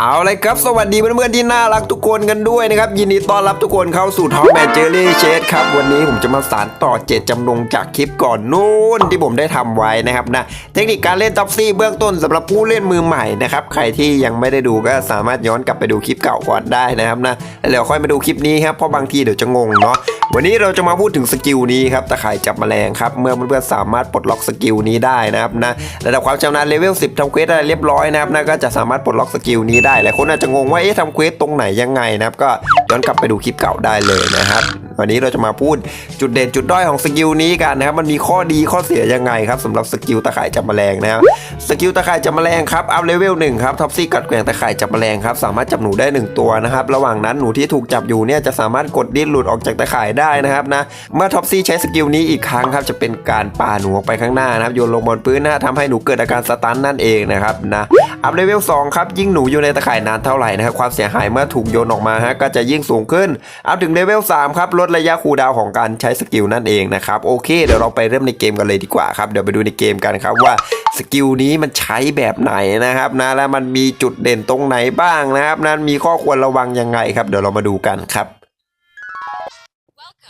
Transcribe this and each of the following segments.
เอาเลยครับสวัสดีเพื่อนๆที่น่ารักทุกคนกันด้วยนะครับ ยินดีต้อนรับทุกคนเข้าสู่ท้องแมนเจอรี่เชสครับ วันนี้ผมจะมาสานต่อเจตจำนงจากคลิปก่อนนู่นที่ผมได้ทำไว้นะครับนะเทคนิคการเล่นท็อปซี่เบื้องต้นสำหรับผู้เล่นมือใหม่นะครับใครที่ยังไม่ได้ดูก็สามารถย้อนกลับไปดูคลิปเก่าก่อนได้นะครับนะแล้วเดี๋ยวค่อยมาดูคลิปนี้ครับเพราะบางทีเดี๋ยวจะงงเนาะวันนี้เราจะมาพูดถึงสกิลนี้ครับตะข่ายจับแมลงครับเมื่อเพื่อนๆสามารถปลดล็อกสกิลนี้ได้นะครับนะระดับความชำนาญเลเวล10ทำเควสอะไรเรียบร้อยนะครับนะก็จะสามารถปลดล็อกสกิลนี้ได้หลายคนอาจจะงงว่าเอ๊ะทำเควสตรงไหนยังไงนะครับก็ ย้อนกลับไปดูคลิปเก่าได้เลยนะครับ วันนี้เราจะมาพูดจุดเด่นจุดด้อยของสกิลนี้กันนะครับ มันมีข้อดีข้อเสียยังไงครับสำหรับสกิลตะข่ายจับแมลงนะครับสกิลตะข่ายจับแมลงครับอัพเลเวลหนึ่งครับท็อปซี่กัดแกว่งตะข่ายจับแมลงครับสามารถจับหนูได้หนึ่งตัวนะครับระหว่างนั้นหนูที่ถูกจับอยู่เนี่ยจะสามารถกดดิ้นหลุดออกจากตะข่ายได้นะครับนะเมื่อท็อปซี่ใช้สกิลนี้อีกครั้งครับจะเป็นการปาหนูออกไปข้างหน้านะครับโยนลงบนพื้นนะฮะทำให้หนูเกิดอาการสตันนั่นเองนะครับนะอัพเลเวล2ครับยิ่งหนูอยู่ในตะข่ายนานเท่าไหร่นะครับความเสียหายเมื่อถูกโยนออกมาฮะก็จะยิ่งสูงขึ้น เอัพถึงเลเวล3ครับลดระยะคูลดาวของการใช้สกิลนั่นเองนะครับโอเคเดี๋ยวเราไปเริ่มในเกมกันเลยดีกว่าครับเดี๋ยวไปดูในเกมกันครับว่าสกิลนี้มันใช้แบบไหนนะครับนะแล้วมันมีจุดเด่นตรงไหนบ้างนะครับ นั้นมีข้อควรระวังยังไงครับ เดี๋ยวเรามาดูกันครับ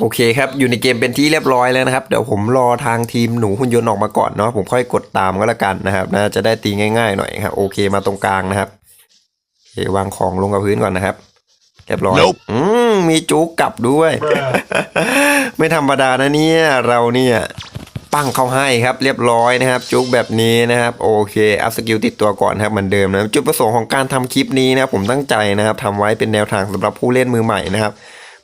โอเคครับ อยู่ในเกมเป็นที่เรียบร้อยแล้วนะครับ เดี๋ยวผมรอทางทีมหนูหุ่นยนต์ออกมาก่อนเนาะผมค่อยกดตามก็แล้วกันนะครับนะจะได้ตีง่าย ๆ หน่อยครับโอเคมาตรงกลางนะครับโอเควางของลงกับพื้นก่อนนะครับ เรียบร้อย Nope อืมมีจุกกลับด้วย ไม่ธรรมดานะเนี่ย เราเนี่ยปั้งเข้าให้ครับเรียบร้อยนะครับ จุกแบบนี้นะครับ โอเคอัพสกิลติดตัวก่อนครับเหมือนเดิมนะจุดประสงค์ของการทำคลิปนี้นะครับผมตั้งใจนะครับทำไว้เป็นแนวทางสำหรับผู้เล่นมือใหม่นะครับ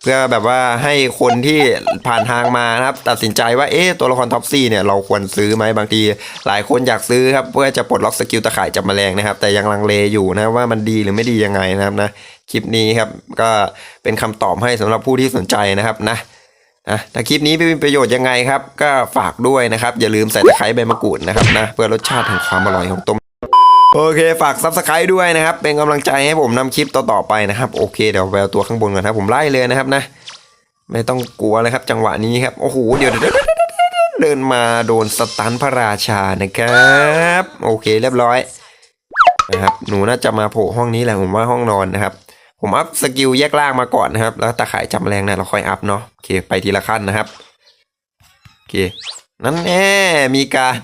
เพื่อแบบว่าให้คนที่ผ่านทางมานะครับ ตัดสินใจว่าเอ๊ะตัวละครท็อปซี่เนี่ยเราควรซื้อไหมบางที หลายคนอยากซื้อครับเพื่อจะปลดล็อกสกิลตะข่ายจับแมลงนะครับ แต่ยังลังเลอยู่นะว่ามันดีหรือไม่ดียังไงนะครับนะ คลิปนี้ครับ ก็เป็นคำตอบให้สำหรับผู้ที่สนใจนะครับนะอะถ้าคลิปนี้เป็นประโยชน์ยังไงครับ ก็ฝากด้วยนะครับ อย่าลืมใส่ตะไคร้ใบมะกรูดนะครับนะเพื่อรสชาติแห่งความอร่อยของต้มโอเค ฝากซับสไครต์ด้วยนะครับ เป็นกำลังใจให้ผมนำคลิปต่อๆไปนะครับ โอเค เดี๋ยวไปเอาตัวข้างบนก่อนครับผมไล่เลยนะครับนะ ไม่ต้องกลัวเลยครับ จังหวะนี้ครับ โอ้โห เดี๋ยวเดินมาโดนสตันพระราชานะครับ โอเคเรียบร้อยนะครับ หนูน่าจะมาโผล่ห้องนี้แหละผมว่าห้องนอนนะครับ ผมอัพสกิลแยกล่างมาก่อนนะครับ แล้วตาข่ายจับแมลงเนี่ยเราค่อยอัพเนาะโอเคไปทีละขั้นนะครับโอเคนั่นแน่มีการ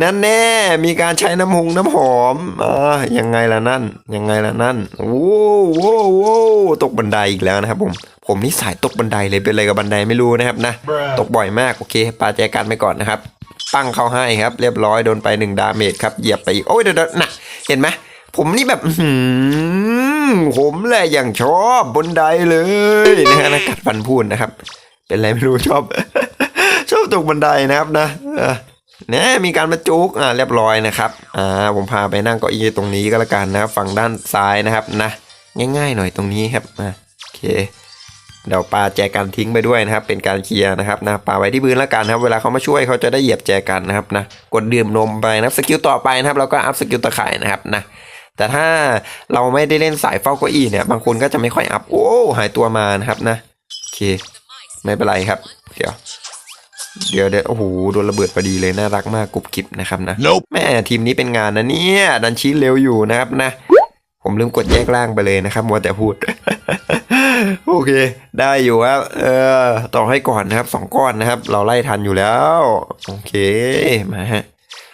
นั่นแน่มีการใช้น้ำหงน้ำหอมอ่ายังไงล่ะนั่น ยังไงล่ะนั่นโอ้โหโว้โว้ตกบันไดอีกแล้วนะครับ ผมผมนี่สายตกบันไดเลยเป็นอะไรกับบันไดไม่รู้นะครับนะตกบ่อยมากโอเคปาแจกันไปก่อนนะครับ ปั้งเข้าให้ครับ เรียบร้อยโดนไปหนึ่งดาเมจครับเหยียบไปอีกโอ้ยเดี๋ยวๆน่ะเห็นไหมผมนี่แบบอื้อหือ ผมแหละอย่างชอบบนไดเลยนะฮะนะกัดฟันพูดนะครับ เป็นอะไรไม่รู้ชอบ ชอบตกบันไดนะครับนะเนี่ยมีการมาจุกอ่าเรียบร้อยนะครับอ่าผมพาไปนั่งเก้าอี้ตรงนี้ก็แล้วกันนะครับฝั่งด้านซ้ายนะครับนะ ง่ายๆหน่อยตรงนี้ครับอ่าโอเคเดี๋ยวปาแจกันทิ้งไปด้วยนะครับ เป็นการเคลียร์นะครับนะปาไว้ที่พื้นแล้วกันครับ เวลาเขามาช่วยเขาจะได้เหยียบแจกันนะครับนะกดดื่มนมไปนะครับสกิลต่อไปนะครับเราก็อัพสกิลตะข่ายนะครับนะ แต่ถ้าเราไม่ได้เล่นสายเฝ้าเก้าอี้เนี่ย บางคนก็จะไม่ค่อยอัพ โอ้ หายตัวมานะครับนะ โอเค ไม่เป็นไรครับ เดี๋ยว เดี๋ยวเดี๋ยวโอ้โห โดนระเบิดพอดีเลย น่ารักมากกรุบกริบนะครับนะ Nope แม่ทีมนี้เป็นงานนะเนี่ย ดันชี้เร็วอยู่นะครับนะ ผมลืมกดแยกล่างไปเลยนะครับมัวแต่พูด โอเค ได้อยู่ครับ เออ ต่อให้ก่อนนะครับสองก้อนนะครับ เราไล่ทันอยู่แล้ว โอเค มาฮะ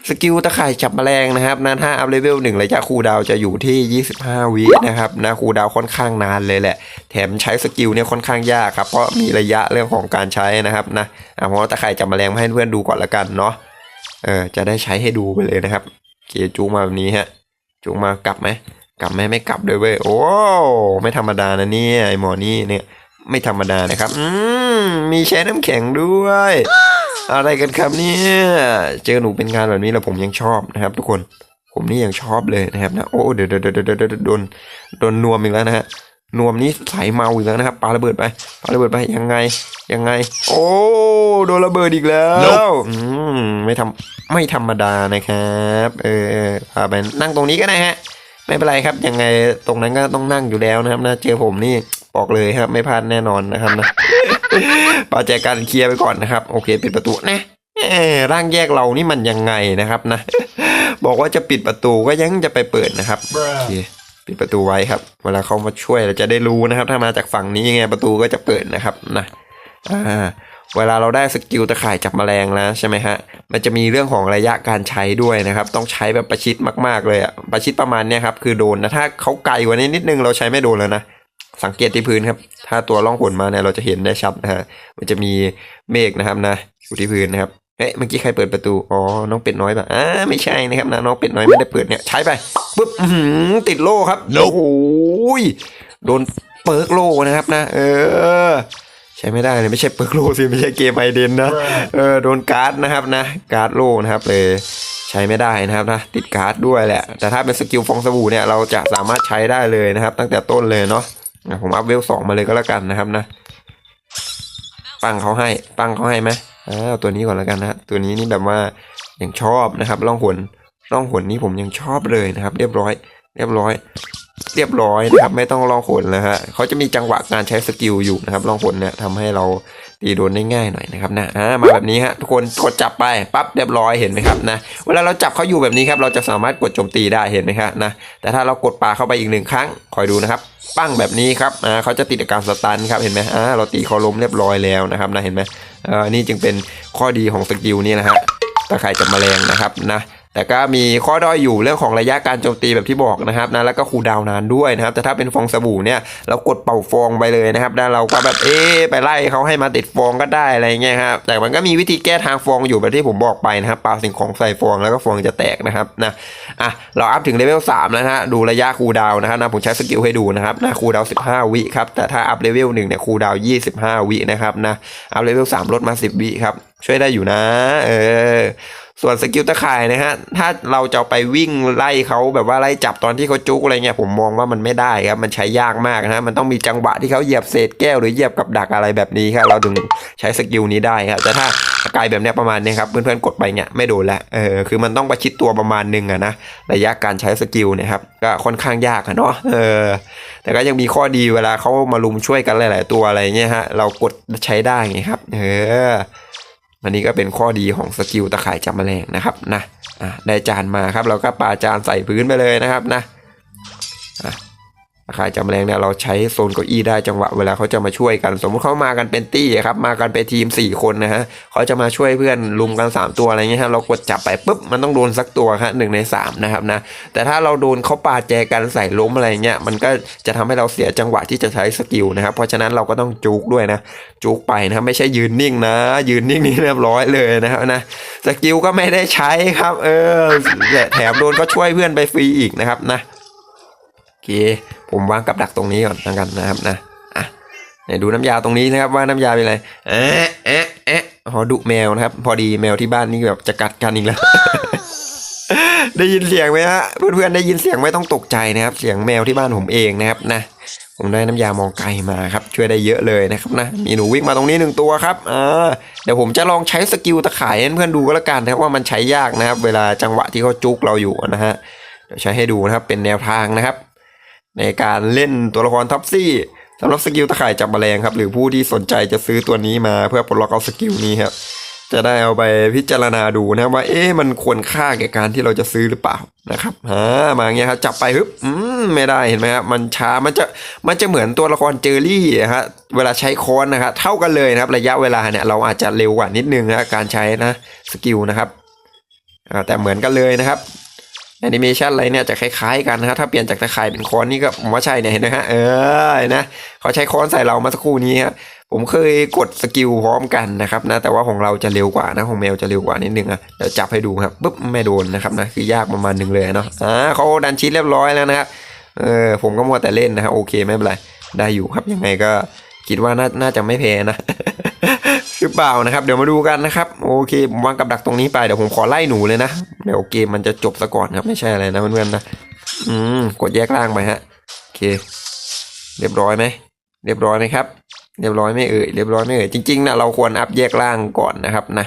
สกิลตะข่ายจับแมลงนะครับนะถ้าอัพเลเวลหนึ่งระยะคูดาวจะอยู่ที่ 25 วินะครับนะคูดาวค่อนข้างนานเลยแหละ แถมใช้สกิลเนี่ยค่อนข้างยากครับ เพราะมีระยะเรื่องของการใช้นะครับนะอะผมเอาตะข่ายจับแมลงมาให้เพื่อนดูก่อนละกันเนาะเออจะได้ใช้ให้ดูไปเลยนะครับโอเคจูงมาแบบนี้ฮะจูงมากลับไหมกลับไหมไม่กลับด้วยเว้ยโอ้ไม่ธรรมดานะเนี่ยไอหมอนี่เนี่ยไม่ธรรมดานะครับ อืมมีแช่น้ำแข็งด้วย อะไรกันครับเนี่ยเจอหนูเป็นงานแบบนี้แล้วผมยังชอบนะครับ ทุกคนผมนี่ยังชอบเลยนะครับนะโอ้เดี๋ยวเดี๋ยวเดี๋ยวเดี๋ยวเดี๋ยวโดนโดนนวมอีกแล้วนะฮะนวมนี้ใสเมาอีกแล้วนะครับปาระเบิดไปปาระเบิดไปยังไงยังไง โอ้โดนระเบิดอีกแล้ว Nope อืมไม่ทำไม่ธรรมดานะครับเออพาไปนั่งตรงนี้ก็ได้ฮะไม่เป็นไรครับยังไงตรงนั้นก็ต้องนั่งอยู่แล้วนะครับนะเจอผมนี่บอกเลยครับ ไม่พลาดแน่นอนนะครับนะ ปาแจกันเคลียร์ไปก่อนนะครับ โอเคปิดประตูนะเอ้ร่างแยกเรานี่มันยังไงนะครับนะ บอกว่าจะปิดประตูก็ยังจะไปเปิดนะครับโอเคปิดประตูไว้ครับ เวลาเขามาช่วยเราจะได้รู้นะครับ ถ้ามาจากฝั่งนี้ไงประตูก็จะเปิดนะครับนะอ่าเวลาเราได้สกิลตะข่ายจับแมลงแล้วใช่ไหมฮะ มันจะมีเรื่องของระยะการใช้ด้วยนะครับ ต้องใช้แบบประชิดมากๆเลยอะประชิดประมาณเนี้ยครับ คือโดนนะ ถ้าเขาไกลกว่านี้นิดนึงเราใช้ไม่โดนแล้วนะ สังเกตที่พื้นครับ ถ้าตัวล่องหนมาเนี่ยเราจะเห็นได้ชัดนะฮะ มันจะมีเมฆนะครับนะอยู่ที่พื้นนะครับ เอ๊ะเมื่อกี้ใครเปิดประตู อ๋อ น้องเป็ดน้อยป่ะอ่าไม่ใช่นะครับนะน้องเป็ดน้อยไม่ได้เปิดเนี่ยใช้ไปปุ๊บอื้อหือติดโล่ครับ โอ้โหยโดนเปิร์กโล่นะครับนะ เออ ใช้ไม่ได้เลยไม่ใช่เปิร์กโลสิไม่ใช่เกมไอเดนนะ เออโดนการ์ดนะครับนะ การ์ดโลนะครับเลยใช้ไม่ได้นะครับนะติดการ์ดด้วยแหละ แต่ถ้าเป็นสกิลฟองสบู่เนี่ยเราจะสามารถใช้ได้เลยนะครับ ตั้งแต่ต้นเลยเนาะอะ ผมอัพเวลสองมาเลยก็แล้วกันนะครับนะปังเขาให้ปังเขาให้ไหมอ้าตัวนี้ก่อนแล้วกันนะตัวนี้นี่แบบว่ายังชอบนะครับล่องหนล่องหนนี้ผมยังชอบเลยนะครับ เรียบร้อย เรียบร้อย เรียบร้อยนะครับ ไม่ต้องลองหนแล้วฮะเขาจะมีจังหวะการใช้สกิลอยู่นะครับลองหนเนี่ยทำให้เราตีโดนได้ง่ายหน่อยนะครับนะอ่ามาแบบนี้ฮะทุกคนกดจับไปปั๊บเรียบร้อยเห็นไหมครับนะเวลาเราจับเขาอยู่แบบนี้ครับเราจะสามารถกดโจมตีได้เห็นไหมครับนะแต่ถ้าเรากดปาเข้าไปอีกหนึ่งครั้งคอยดูนะครับ ปั้งแบบนี้ครับอ่าเขาจะติดอาการสตันครับเห็นไหมอ่าเราตีเขาล้มเรียบร้อยแล้วนะครับนะเห็นไหมอ่านี่จึงเป็นข้อดีของสกิลนี้นะฮะตะไคร่จับแมลงนะครับนะ แต่ก็มีข้อด้อยอยู่เรื่องของระยะการโจมตีแบบที่บอกนะครับนะแล้วก็คูดาวนานด้วยนะครับ แต่ถ้าเป็นฟองสบู่เนี่ยเรากดเป่าฟองไปเลยนะครับนะเราก็แบบเอ๊ไปไล่เขาให้มาติดฟองก็ได้อะไรเงี้ยครับแต่มันก็มีวิธีแก้ทางฟองอยู่แบบที่ผมบอกไปนะครับปาสิ่งของใส่ฟองแล้วก็ฟองจะแตกนะครับนะอะเราอัพถึงเลเวล3แล้วนะฮะดูระยะคูดาวนะครับนะผมใช้สกิลให้ดูนะครับนะคูดาวน์15วิครับแต่ถ้าอัพเลเวล1เนี่ยคูดาวน์25วินะครับนะอัพเลเวล3ลดมา10วิครับช่วยได้อยู่นะ เออ ส่วนสกิลตะข่ายนะฮะ ถ้าเราจะไปวิ่งไล่เขาแบบว่าไล่จับตอนที่เขาจุกอะไรเงี้ยผมมองว่ามันไม่ได้ครับ มันใช้ยากมากนะมันต้องมีจังหวะที่เขาเหยียบเศษแก้วหรือเหยียบกับดักอะไรแบบนี้ครับ เราถึงใช้สกิลนี้ได้ครับ แต่ถ้าไกลแบบเนี้ยประมาณเนี้ยครับ เพื่อนๆกดไปเนี่ยไม่โดนละเออคือมันต้องประชิดตัวประมาณนึงอะนะระยะการใช้สกิลเนะครับก็ค่อนข้างยากอะเนาะเออแต่ก็ยังมีข้อดีเวลาเขามาลุมช่วยกันหลาย ๆ ตัวอะไรเงี้ยฮะเรากดใช้ได้ไงครับ เออ อันนี้ก็เป็นข้อดีของสกิลตะข่ายจับแมลงนะครับนะอะได้จานมาครับเราก็ปาจานใส่พื้นไปเลยนะครับนะ อะตะข่ายจับแมลงเนี่ยเราใช้โซนเก้าอี้ได้จังหวะเวลาเขาจะมาช่วยกัน สมมติเขามากันเป็นตี้ครับมากันเป็นทีม 4 คนนะฮะเขาจะมาช่วยเพื่อนลุมกัน 3 ตัวอะไรเงี้ยฮะเรากดจับไปปุ๊บมันต้องโดนสักตัวครับหนึ่งใน 3 นะครับนะแต่ถ้าเราโดนเขาปาแจกันใส่ล้มอะไรเงี้ยมันก็จะทำให้เราเสียจังหวะที่จะใช้สกิลนะครับเพราะฉะนั้นเราก็ต้องจุกด้วยนะจุกไปนะไม่ใช่ยืนนิ่งนะ ยืนนิ่งนี่เรียบร้อยเลยนะครับนะสกิลก็ไม่ได้ใช้ครับ เออแถมโดนก็ช่วยเพื่อนไปฟรีอีกนะครับนะ เคผมวางกับดักตรงนี้ก่อนแล้วกันนะครับนะอะไหนดูน้ำยาตรงนี้นะครับว่าน้ำยาเป็นอะไรเอ๊ะเอ๊ะเอ๊ะขอดุแมวนะครับ พอดีแมวที่บ้านนี่แบบจะกัดกันอีกแล้ว ได้ยินเสียงไหมฮะเพื่อนๆได้ยินเสียงไม่ต้องตกใจนะครับ เสียงแมวที่บ้านผมเองนะครับนะผมได้น้ำยามองไกลมาครับ ช่วยได้เยอะเลยนะครับนะมีหนูวิ่งมาตรงนี้หนึ่งตัวครับอ่าเดี๋ยวผมจะลองใช้สกิลตะข่ายให้เพื่อนดูก็แล้วกันนะครับว่ามันใช้ยากนะครับ เวลาจังหวะที่เขาจุกเราอยู่นะฮะเดี๋ยวใช้ให้ดูนะครับเป็นแนวทางนะครับ ในการเล่นตัวละครท็อปซี่สำหรับสกิลตะข่ายจับแมลงครับ หรือผู้ที่สนใจจะซื้อตัวนี้มาเพื่อปลดล็อกเอาสกิลนี้ครับจะได้เอาไปพิจารณาดูนะว่า เอ๊ะมันควรค่าแก่การที่เราจะซื้อหรือเปล่านะครับอ่ามาอย่างเงี้ยครับจับไปฮึบอืมไม่ได้เห็นไหมครับมันช้ามันจะมันจะเหมือนตัวละครเจอรี่อะฮะเวลาใช้ค้อนนะครับเท่ากันเลยนะครับ ระยะเวลาเนี่ยเราอาจจะเร็วกว่านิดนึงนะการใช้นะสกิลนะครับอ่าแต่เหมือนกันเลยนะครับ แอนิเมชันอะไรเนี่ยจะคล้ายๆกันนะครับถ้าเปลี่ยนจากตะข่ายเป็นค้อนนี่ก็ผมว่าใช่เนี่ยเห็นไหมฮะเออเห็นะเขาใช้ค้อนใส่เรามาสักครู่นี้ครับผมเคยกดสกิลพร้อมกันนะครับนะแต่ว่าของเราจะเร็วกว่านะของแมวจะเร็วกว่านิดนึงอะเดี๋ยวจับให้ดูครับปุ๊บไม่โดนนะครับนะคือยากประมาณหนึ่งเลยเนาะอ่าเขาดันชีสเรียบร้อยแล้วนะครับเออผมก็มัวแต่เล่นนะครับโอเคไม่เป็นไรได้อยู่ครับยังไงก็คิดว่าน่าน่าจะไม่แพ้นะ หรือเปล่านะครับ เดี๋ยวมาดูกันนะครับ โอเคผมวางกับดักตรงนี้ไปเดี๋ยวผมขอไล่หนูเลยนะเดี๋ยวเกมมันจะจบซะก่อนครับไม่ใช่อะไรนะเพื่อนๆนะอืมกดแยกล่างไปฮะโอเค เรียบร้อยไหมเรียบร้อยไหมครับ เรียบร้อยไม่เอ่ยเรียบร้อยไม่เอ่ยจริงๆนะเราควรอัพแยกล่างก่อนนะครับนะ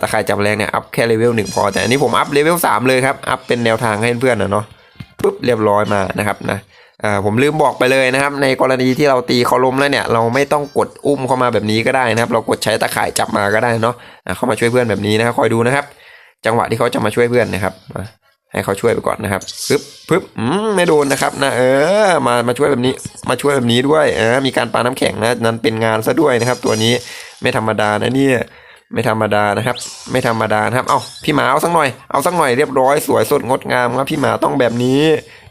ตะข่ายจับแรงเนี่ยอัพแค่เลเวลหนึ่งพอแต่อันนี้ผมอัพเลเวลสามเลยครับอัพเป็นแนวทางให้เพื่อนนะเนาะปุ๊บเรียบร้อยมานะครับนะ อ่าผมลืมบอกไปเลยนะครับ ในกรณีที่เราตีเขาล้มแล้วเนี่ย เราไม่ต้องกดอุ้มเข้ามาแบบนี้ก็ได้นะครับ เรากดใช้ตะข่ายจับมาก็ได้เนาะอ่าเข้ามาช่วยเพื่อนแบบนี้นะครับคอยดูนะครับ จังหวะที่เขาจะมาช่วยเพื่อนนะครับอะให้เขาช่วยไปก่อนนะครับปึ๊บปึ๊บอืมไม่โดนนะครับนะเออมามาช่วยแบบนี้มาช่วยแบบนี้ด้วยเออมีการปาน้ำแข็งนะนั้นเป็นงานซะด้วยนะครับ ตัวนี้ไม่ธรรมดานะเนี่ยไม่ธรรมดานะครับ ไม่ธรรมดานะครับ เอาพี่หมาเอาสักหน่อย เอาสักหน่อยเรียบร้อยสวยสดงดงามครับพี่หมาต้องแบบนี้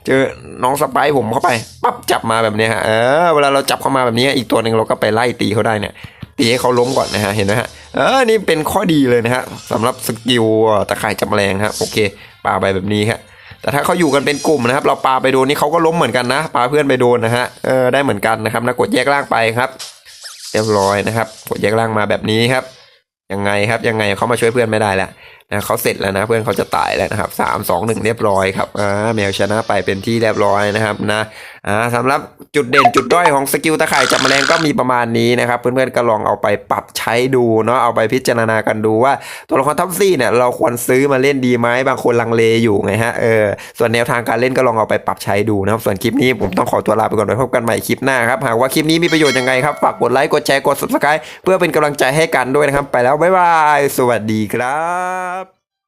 เจอน้องสไปร์ผมเข้าไปปั๊บจับมาแบบนี้ฮะเออเวลาเราจับเข้ามาแบบนี้อีกตัวหนึ่งเราก็ไปไล่ตีเขาได้เนี่ยตีให้เขาล้มก่อนนะฮะเห็นไหมฮะเออนี่เป็นข้อดีเลยนะฮะสำหรับสกิลตะข่ายจับแมลงครับโอเคปาไปแบบนี้ครับแต่ถ้าเขาอยู่กันเป็นกลุ่มนะครับ เราปาไปโดนนี่เขาก็ล้มเหมือนกันนะปาเพื่อนไปโดนนะฮะเออได้เหมือนกันนะครับนะกดแยกล่างไปครับเรียบร้อยนะครับ กดแยกล่างมาแบบนี้ครับยังไงครับยังไงเขามาช่วยเพื่อนไม่ได้แล้ว นะเขาเสร็จแล้วนะเพื่อนเขาจะตายแล้วนะครับสามสองหนึ่งเรียบร้อยครับอ่าแมวชนะไปเป็นที่เรียบร้อยนะครับนะอ่าสำหรับจุดเด่นจุดด้อยของสกิลตะข่ายจับแมลงก็มีประมาณนี้นะครับเพื่อนๆก็ลองเอาไปปรับใช้ดูเนาะเอาไปพิจารณากันดูว่าตัวละครท็อปซี่เนี่ยเราควรซื้อมาเล่นดีไหมบางคนลังเลอยู่ไงฮะเออส่วนแนวทางการเล่นก็ลองเอาไปปรับใช้ดูนะครับส่วนคลิปนี้ผมต้องขอตัวลาไปก่อนไว้พบกันใหม่คลิปหน้าครับหากว่าคลิปนี้มีประโยชน์ยังไงครับฝากกดไลค์กดแชร์กด subscribe เพื่อเป็นกำลังใจให้กันด้วยนะครับ ไปแล้วบ๊ายบายสวัสดีครับ